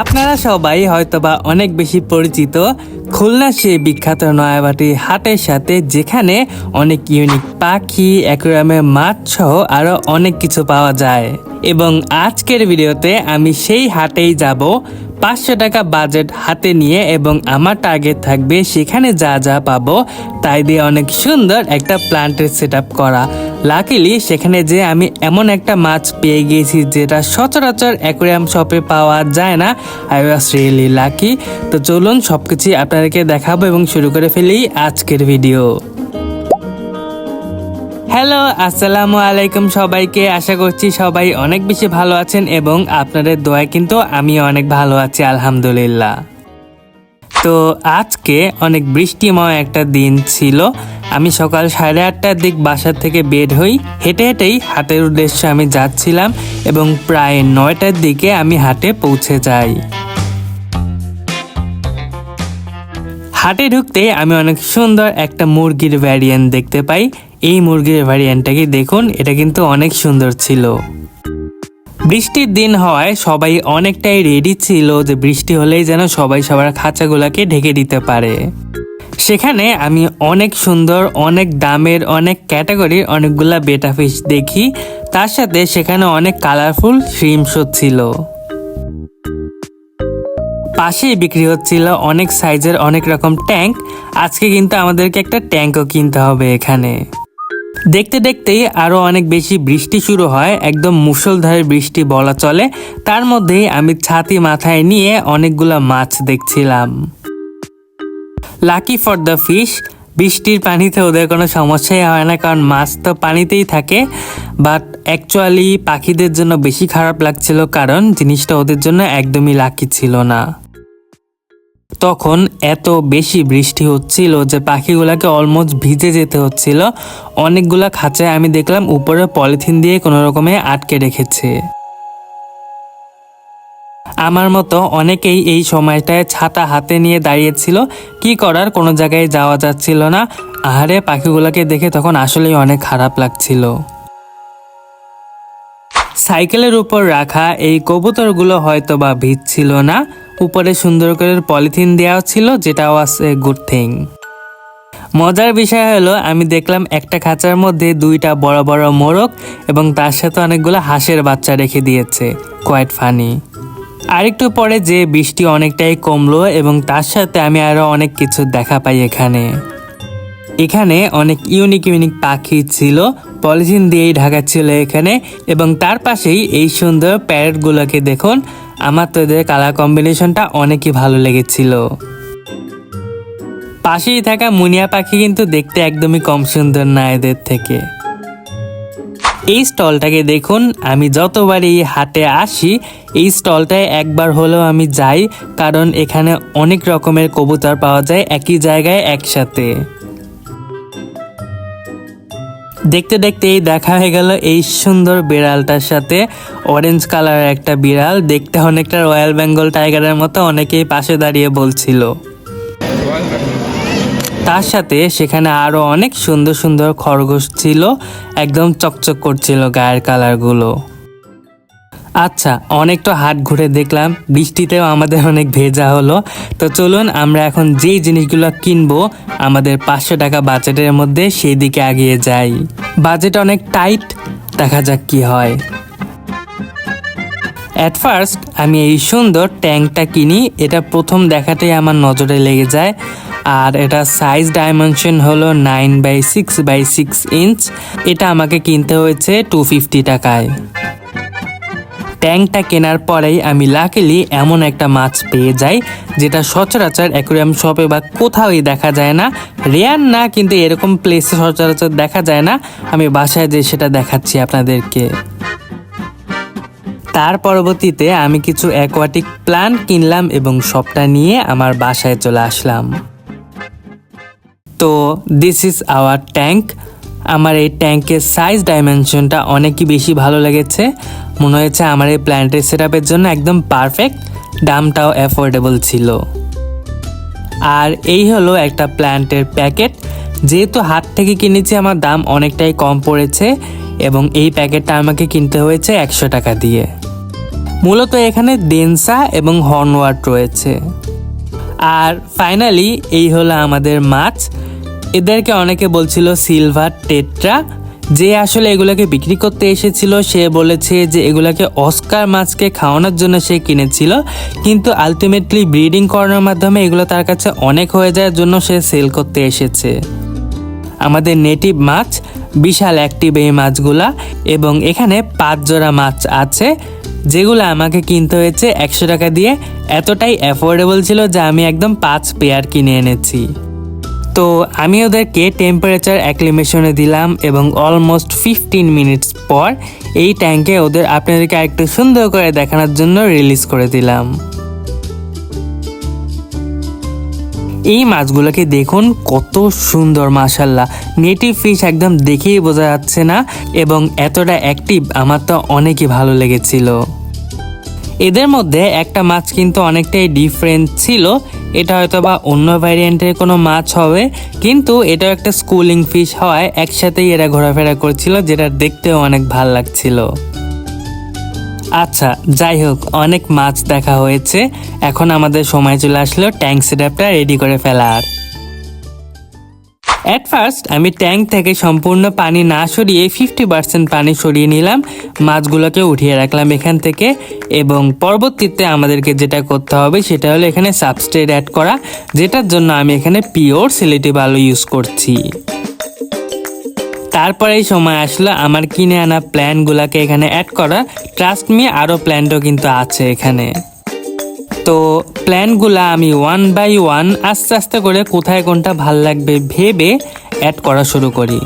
আপনারা সবাই হয়তোবা অনেক বেশি পরিচিত। খুলনা সেই বিখ্যাত নয়াবাটি হাটের সাথে, যেখানে অনেক ইউনিক পাখি অ্যাকোয়ারিয়ামের মাছ সহ আরও অনেক কিছু পাওয়া যায়। এবং আজকের ভিডিওতে আমি সেই হাটেই যাব পাঁচশো টাকা বাজেট হাতে নিয়ে এবং আমার টার্গেট থাকবে সেখানে যা যা পাবো, তাই দিয়ে অনেক সুন্দর একটা প্ল্যান্টের সেট করা। লাকিলি সেখানে যে আমি এমন একটা মাছ পেয়ে গিয়েছি যেটা সচরাচর অ্যাকোয়ারিয়াম শপে পাওয়া যায় না। আই ওয়াজ রিয়েলি লাকি তো চলুন সব কিছুই আপনাদেরকে দেখাবো এবং শুরু করে ফেলি আজকের ভিডিও হ্যালো, আসসালামু আলাইকুম সবাইকে। আশা করছি সবাই অনেক বেশি ভালো আছেন এবং আপনাদের দোয়ায় কিন্তু আমি অনেক ভালো আছি, আলহামদুলিল্লাহ। তো আজকে অনেক বৃষ্টিময় একটা দিন ছিল। আমি সকাল সাড়ে আটটার দিক বাসার থেকে বের হই। হেঁটে হেঁটেই হাটের উদ্দেশ্যে আমি যাচ্ছিলাম এবং প্রায় নয়টার দিকে আমি হাটে পৌঁছে যাই। হাটে ঢুকতে আমি অনেক সুন্দর একটা মুরগির ভ্যারিয়েন্ট দেখতে পাই। এই মুরগির ভ্যারিয়েন্টটাকে দেখুন, এটা কিন্তু অনেক সুন্দর ছিল। বৃষ্টির দিন হওয়ায় সবাই অনেকটাই রেডি ছিল যে বৃষ্টি হলেই যেন সবাই সবার খাঁচাগুলোকে ঢেকে দিতে পারে। সেখানে আমি অনেক সুন্দর, অনেক দামের, অনেক ক্যাটাগরির অনেকগুলা বেটা ফিশ দেখি। তার সাথে সেখানে অনেক কালারফুল শ্রিমশো ছিল। পাশেই বিক্রি হচ্ছিল অনেক সাইজের অনেক রকম ট্যাঙ্ক আজকে কিন্তু আমাদেরকে একটা ট্যাঙ্কও কিনতে হবে এখানে। দেখতে দেখতেই আরও অনেক বেশি বৃষ্টি শুরু হয়, একদম মুষলধারে বৃষ্টি বলা চলে। তার মধ্যেই আমি ছাতি মাথায় নিয়ে অনেকগুলো মাছ দেখছিলাম। লাকি ফর দ্য ফিশ বৃষ্টির পানিতে ওদের কোনো সমস্যাই হয় না, কারণ মাছ তো পানিতেই থাকে। বাট অ্যাকচুয়ালি পাখিদের জন্য বেশি খারাপ লাগছিল, কারণ জিনিসটা ওদের জন্য একদমই লাকি ছিল না। তখন এত বেশি বৃষ্টি হচ্ছিল যে পাখিগুলোকে অলমোস্ট ভিজে যেতে হচ্ছিল। অনেকগুলা খাঁচায় আমি দেখলাম উপরে পলিথিন দিয়ে কোনো রকমে আটকে রেখেছে। আমার মতো অনেকেই এই সময়টায় ছাতা হাতে নিয়ে দাঁড়িয়েছিল। কি করার কোনো জায়গায় যাওয়া যাচ্ছিল না। আহারে, পাখিগুলোকে দেখে তখন আসলেই অনেক খারাপ লাগছিল। সাইকেলের উপর রাখা এই কবুতরগুলো হয়তো বা ভিজছিল না। উপরে সুন্দর করে পলিথিন দেওয়া ছিল, যেটাও আছে গুড থিং মজার বিষয় হলো, আমি দেখলাম একটা খাঁচার মধ্যে দুইটা বড় বড় মোরগ এবং তার সাথে অনেকগুলো হাঁসের বাচ্চা রেখে দিয়েছে। কোয়াইট ফানি আরেকটু পরে যে বৃষ্টি অনেকটাই কমলো এবং তার সাথে আমি আরও অনেক কিছু দেখা পাই এখানে। এখানে অনেক ইউনিক ইউনিক পাখি ছিল, পলিথিন দিয়েই ঢাকা ছিল এখানে এবং তার পাশেই এই সুন্দর প্যারেটগুলোকে দেখুন আমার তো এদের কালার কম্বিনেশনটা অনেকই ভালো লেগেছিল। পাশেই থাকা মুনিয়া পাখি কিন্তু দেখতে একদমই কম সুন্দর না এদের থেকে। এই স্টলটাকে দেখুন, আমি যতবার এই হাটে আসি, এই স্টলটায় একবার হলেও আমি যাই, কারণ এখানে অনেক রকমের কবুতর পাওয়া যায়, একই জায়গায় একসাথে। দেখতে দেখতে এই দেখা হয়ে গেল এই সুন্দর বিড়ালটার সাথে। অরেঞ্জ কালারের একটা বিড়াল, দেখতে অনেকটা রয়্যাল বেঙ্গল টাইগারের মতো অনেকেই পাশে দাঁড়িয়ে বলছিল। তার সাথে সেখানে আরও অনেক সুন্দর সুন্দর খরগোশ ছিল, একদম চকচক করছিল গায়ের কালারগুলো আচ্ছা অনেক তো হাট ঘুরে দেখলাম, বৃষ্টিতেও আমাদের অনেক ভেজা হলো। তো চলুন, আমরা এখন যেই জিনিসগুলো কিনবো, আমাদের পাঁচশো টাকা বাজেটের মধ্যে সেই দিকে এগিয়ে যাই। বাজেট অনেক টাইট, দেখা যাক কি হয়। অ্যাট ফার্স্ট আমি এই সুন্দর ট্যাঙ্কটা কিনি, এটা প্রথম দেখাতেই আমার নজরে লেগে যায়। আর এটা সাইজ ডাইমেনশন হলো nine by six by six inch এটা আমাকে কিনতে হয়েছে টু ফিফটি টাকায়। ট্যাঙ্কটা কেনার পরেই আমি লাকিলি এমন একটা মাছ পেয়ে যাই, যেটা সচরাচর অ্যাকোরিয়াম শপে বা কোথাওই দেখা যায় না। রেয়ার না, কিন্তু এরকম প্লেসে সচরাচর দেখা যায় না। আমি বাসায় যে সেটা দেখাচ্ছি আপনাদেরকে। তার পরবর্তীতে আমি কিছু অ্যাকোয়াটিক প্লান্ট কিনলাম এবং সবটা নিয়ে আমার বাসায় চলে আসলাম। তো দিস ইজ আওয়ার ট্যাঙ্ক আমার এই ট্যাঙ্কের সাইজ ডাইমেনশনটা অনেকই বেশি ভালো লেগেছে। মনে হয়েছে আমার এই প্ল্যান্টের সেট জন্য একদম পারফেক্ট, দামটাও অ্যাফোর্ডেবল ছিল। আর এই হলো একটা প্ল্যান্টের প্যাকেট। যেহেতু হাত থেকে কিনেছি, আমার দাম অনেকটাই কম পড়েছে এবং এই প্যাকেটটা আমাকে কিনতে হয়েছে একশো টাকা দিয়ে। মূলত এখানে ডেনসা এবং হর্নওয়ার্ড রয়েছে। আর ফাইনালি এই হলো আমাদের মাছ। এদেরকে অনেকে বলছিল সিলভার টেট্রা। যে আসলে এগুলোকে বিক্রি করতে এসেছিল, সে বলেছে যে এগুলাকে অস্কার মাছকে খাওয়ানোর জন্য সে কিনেছিল, কিন্তু আলটিমেটলি ব্রিডিং করানোর মাধ্যমে এগুলো তার কাছে অনেক হয়ে যাওয়ার জন্য সে সেল করতে এসেছে। আমাদের নেটিভ মাছ, বিশাল অ্যাক্টিভ এই মাছগুলা, এবং এখানে পাঁচ জোড়া মাছ আছে, যেগুলো আমাকে কিনতে হয়েছে একশো টাকা দিয়ে। এতটাই অ্যাফোর্ডেবল ছিল যে আমি একদম পাঁচ পেয়ার কিনে এনেছি। তো আমি ওদেরকে টেম্পারেচার অ্যাক্লিমেশনে দিলাম এবং অলমোস্ট ফিফটিন মিনিটস পর এই ট্যাঙ্কে ওদের আপনাদেরকে একটু সুন্দর করে দেখানোর জন্য রিলিজ করে দিলাম। এই মাছগুলোকে দেখুন কত সুন্দর মাশাল্লাহ নেটিভ ফিশ একদম দেখেই বোঝা যাচ্ছে না এবং এতটা অ্যাক্টিভ আমার তো অনেকই ভালো লেগেছিল। এদের মধ্যে একটা মাছ কিন্তু অনেকটাই ডিফারেন্ট ছিল। এটা হয়তো বা অন্য ভ্যারিয়েন্টের কোনো মাছ হবে, কিন্তু এটাও একটা স্কুলিং ফিশ হওয়ায় একসাথেই এরা ঘোরাফেরা করছিল, যেটা দেখতেও অনেক ভালো লাগছিল। আচ্ছা যাই হোক, অনেক মাছ দেখা হয়েছে। এখন আমাদের সময় চলে আসলো ট্যাঙ্ক সেটআপটা রেডি করে ফেলার। অ্যাট ফার্স্ট আমি ট্যাঙ্ক থেকে সম্পূর্ণ পানি না সরিয়ে ফিফটি পার্সেন্ট পানি সরিয়ে নিলাম, মাছগুলোকে উঠিয়ে রাখলাম এখান থেকে এবং পরবর্তীতে আমাদেরকে যেটা করতে হবে সেটা হলো এখানে সাবস্ট্রেট অ্যাড করা, যেটার জন্য আমি এখানে পিওর সিলেটিভ আলু ইউজ করছি। তারপরে এই সময় আসলো আমার কিনে আনা প্ল্যানগুলোকে এখানে অ্যাড করা ট্রাস্ট মি আরও প্ল্যানও কিন্তু আছে এখানে। তো প্ল্যানগুলা আমি ওয়ান বাই ওয়ান আস্তে আস্তে করে কোথায় কোনটা ভালো লাগবে ভেবে অ্যাড করা শুরু করি।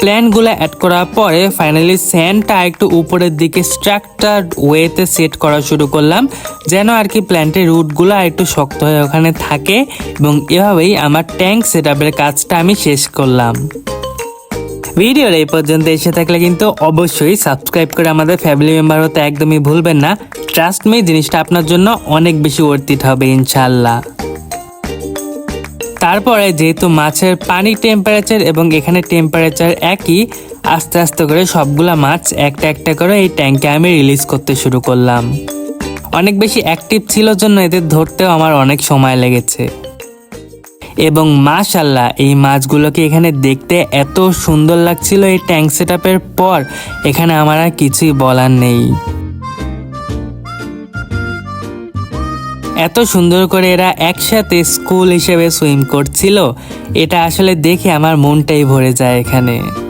প্ল্যানগুলো অ্যাড করার পরে ফাইনালি স্যান্ডটা একটু উপরের দিকে স্ট্রাকচার্ড ওয়েতে সেট করা শুরু করলাম, যেন আর কি প্ল্যান্টের রুটগুলো একটু শক্ত হয়ে ওখানে থাকে এবং এভাবেই আমার ট্যাঙ্ক সেট কাজটা আমি শেষ করলাম। ভিডিওর এই পর্যন্ত এসে থাকলে কিন্তু অবশ্যই সাবস্ক্রাইব করে আমাদের ফ্যামিলি মেম্বার হতে একদমই ভুলবেন না। ট্রাস্ট মি জিনিসটা আপনার জন্য অনেক বেশি ওর্তিট হবে ইনশাল্লাহ তারপরে যেহেতু মাছের পানি টেম্পারেচার এবং এখানে টেম্পারেচার একই, আস্তে আস্তে করে সবগুলা মাছ একটা একটা করে এই ট্যাঙ্কে আমি রিলিজ করতে শুরু করলাম। অনেক বেশি অ্যাক্টিভ ছিল জন্য এদের ধরতেও আমার অনেক সময় লেগেছে। এবং মাশাল্লাহ এই মাছগুলোকে এখানে দেখতে এত সুন্দর লাগছিল এই ট্যাঙ্ক সেট পর, এখানে আমার আর কিছুই বলার নেই। এত সুন্দর করে এরা একসাথে স্কুল হিসেবে সুইম করছিল, এটা আসলে দেখে আমার মনটাই ভরে যায় এখানে।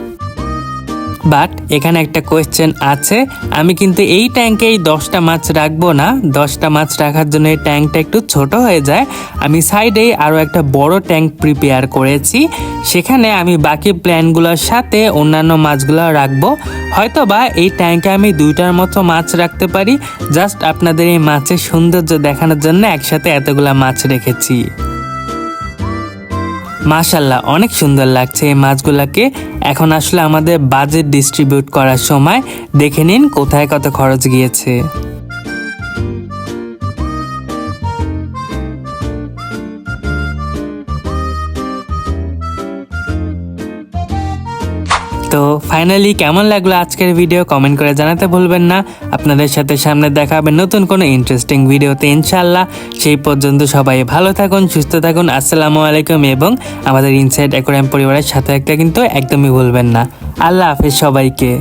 বাট এখানে একটা কোয়েশ্চেন আছে। আমি কিন্তু এই ট্যাঙ্কেই দশটা মাছ রাখব না। দশটা মাছ রাখার জন্য এই ট্যাঙ্কটা একটু ছোট হয়ে যায়। আমি সাইডেই আরও একটা বড় ট্যাঙ্ক প্রিপেয়ার করেছি। সেখানে আমি বাকি প্ল্যানগুলোর সাথে অন্যান্য মাছগুলো রাখব। হয়তো বা এই ট্যাঙ্কে আমি দুইটার মতো মাছ রাখতে পারি। জাস্ট আপনাদের এই মাছের সৌন্দর্য দেখানোর জন্য একসাথে এতগুলা মাছ রেখেছি। মাশাল্লাহ, অনেক সুন্দর লাগছে এই মাছগুলাকে। এখন আসলে আমাদের বাজেট ডিস্ট্রিবিউট করার সময় দেখে নিন কোথায় কত খরচ গিয়েছে। ফাইনালি কেমন লাগল আজকের ভিডিও কমেন্ট করে জানাতে ভুলবেন না। আপনাদের সাথে সামনে দেখা হবে নতুন কোনো ইন্টারেস্টিং ভিডিওতে ইনশাল্লাহ সেই পর্যন্ত সবাই ভালো থাকুন, সুস্থ থাকুন। আসসালামু আলাইকুম এবং আমাদের ইনসাইড অ্যাকোরিয়াম পরিবারের সাথে একটা কিন্তু একদমই ভুলবেন না। আল্লাহ হাফেজ সবাইকে।